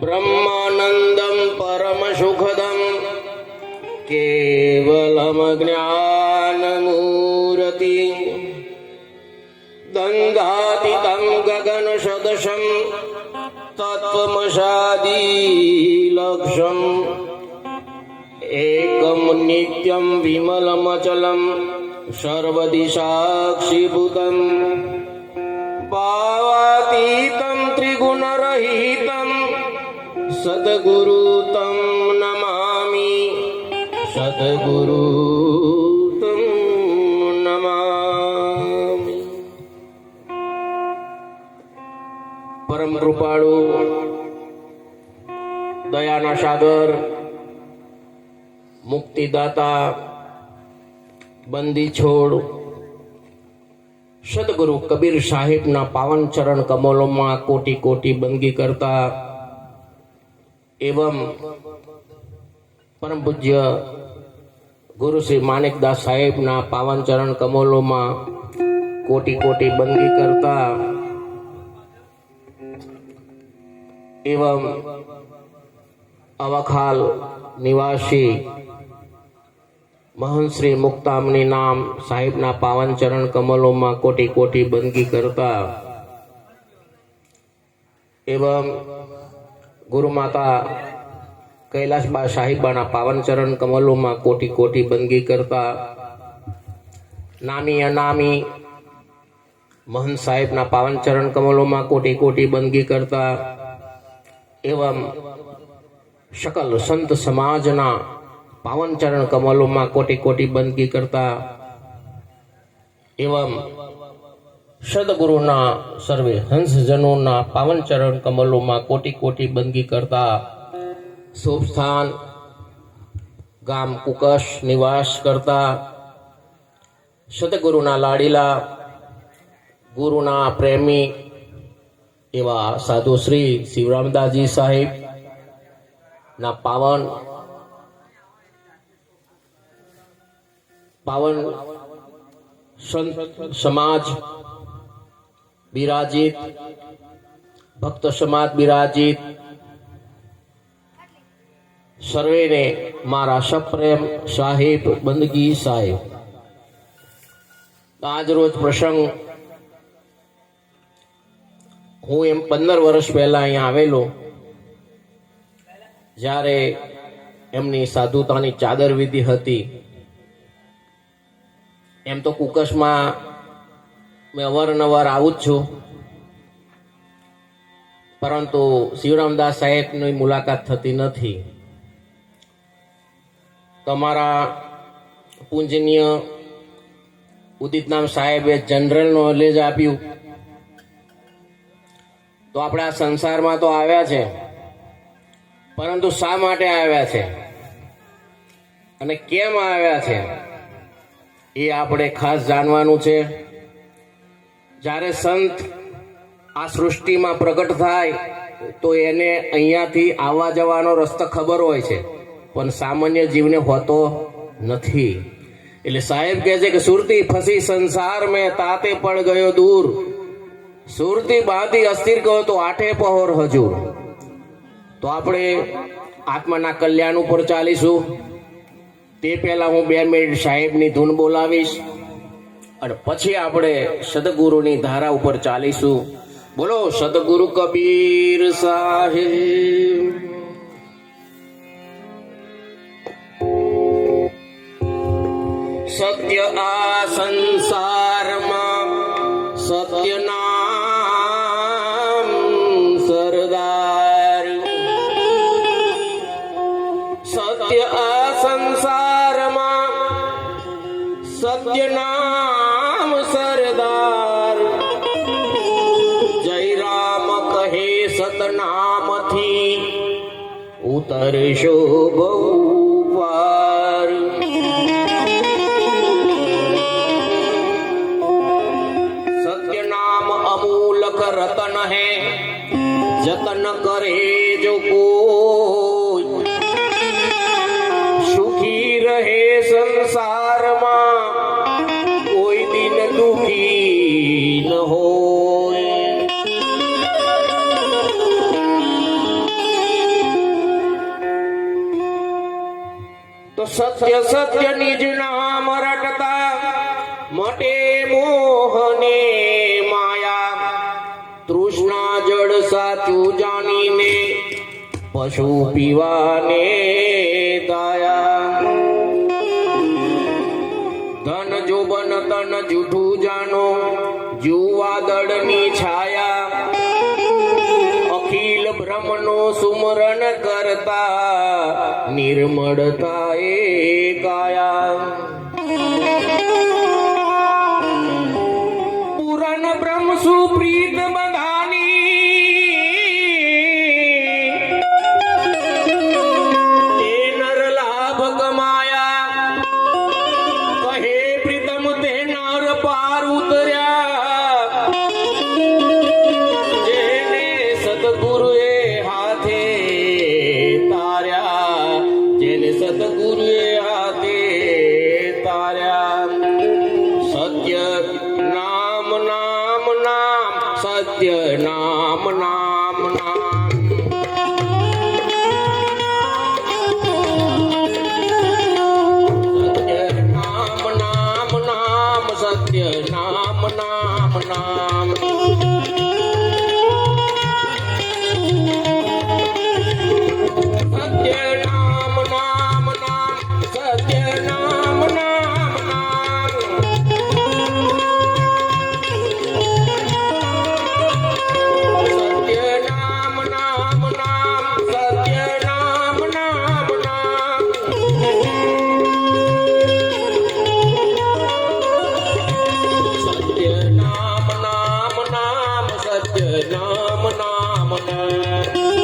બ્રહ્માનંદમ પરમ સુખદમ કેવલમ જ્ઞાનમૂર્તિ ગંગાતીતમ ગગન સદશમ તત્વમશાદીલક્ષમ એકમ નિત્યમ વિમલમચલમ સર્વદિશાક્ષીભૂતમ પાવાતીતમ ત્રિગુણરહિતમ સદગુરુ તમ નમામી સદગુરુ નમામી પરમ કૃપાળુ દયાના સાગર મુક્તિદાતા બંદી છોડ સદગુરુ કબીર સાહેબના પાવન ચરણ કમલોમાં કોટી કોટી બંદગી કરતા એવં પરમ પૂજ્ય ગુરુ શ્રી માણિકદાસ સાહેબના પાવન ચરણ કમલોમાં કોટી કોટી બંદગી કરતા એવમ અવખાલ નિવાસી મહંત શ્રી મુક્તામની નામ સાહેબના પાવન ચરણ કમલોમાં કોટી કોટી બંદગી કરતા એવં ગુરુ માતા કૈલાસબા સાહિબાના પાવન ચરણ કમલોમાં કોટી કોટી બંદગી કરતા નામી અનામી મહંત સાહેબના પાવન ચરણ કમલોમાં કોટી કોટી બંદગી કરતા એવમ સકલ સંત સમાજના પાવન ચરણ કમલોમાં કોટી કોટી બંદગી કરતા એવં સદગુરુના સર્વે હંસજનોના પાવન ચરણ કમલોમાં કોટી કોટી બંદગી કરતા શુભ સ્થાન, ગામ કુકશ નિવાસ કરતા સદગુરુના લાડીલા, ગુરુના પ્રેમી એવા સાધુ શ્રી શિવરામદાસજી સાહેબ ના પાવન પાવન સંત સમાજ બિરાજિત, ભક્ત સમાજ બિરાજિત. સર્વેને મારા સપ્રેમ સાહેબ બંદગી સાહેબ. આજ રોજ પ્રસંગ હું એમ પંદર વર્ષ પહેલા અહીંયા આવેલો, જ્યારે એમની સાધુતાની ચાદર વિધિ હતી. એમ તો કુકસમાં મેં અવારનવાર આવું જ છું. પરંતુ શિવરામદાસ સાહેબની મુલાકાત થતી નથી. તમારા પૂજનીય ઉદિતનામ સાહેબે જનરલ નોલેજ આપ્યું. તો આપણે સંસારમાં તો આવ્યા છે. પરંતુ શા માટે આવ્યા છે? અને કેમ આવ્યા છે? એ આપણે ખાસ જાણવાનું છે. જ્યારે સંત આ સૃષ્ટિમાં પ્રગટ થાય, તો એને અહીંયાથી આવવા જવાનો રસ્તો ખબર હોય છે. પણ સામાન્ય જીવને હોતો નથી. એટલે સાહેબ કહે છે કે, સુરતી ફસી સંસાર મેં તાતે પડ ગયો દૂર. સુરતી બાંધી અસ્થિર ગયો તો આઠે પહોર હજુર. તો આપણે આત્માના કલ્યાણ ઉપર ચાલીશું. તે પહેલા હું બે મિનિટ સાહેબની ધૂન બોલાવીશ. અને પછી આપણે સદગુરુની ધારા ઉપર ચાલીશું. બોલો, સદગુરુ કબીર સાહેબ. સત્ય આ સંસારમાં, સત્ય નામ સરદાર. સત્ય આ સંસારમાં, સત્ય નામ ઉતરશો બહુ પાર સત્ય નામ અમૂલક રતન હે જતન કરે જો કોઈ सत्य सत्य निज नाम रटता, मटे मोहने माया। तृष्णा जड़ साचू जानी ने पशु पीवाने दाया। धन जो बन तन जूठू जानो, जुवा दड़नी छाया। अखिल ब्रह्मनो सुमरण करता મળતા એ કાયા राज नाम नाम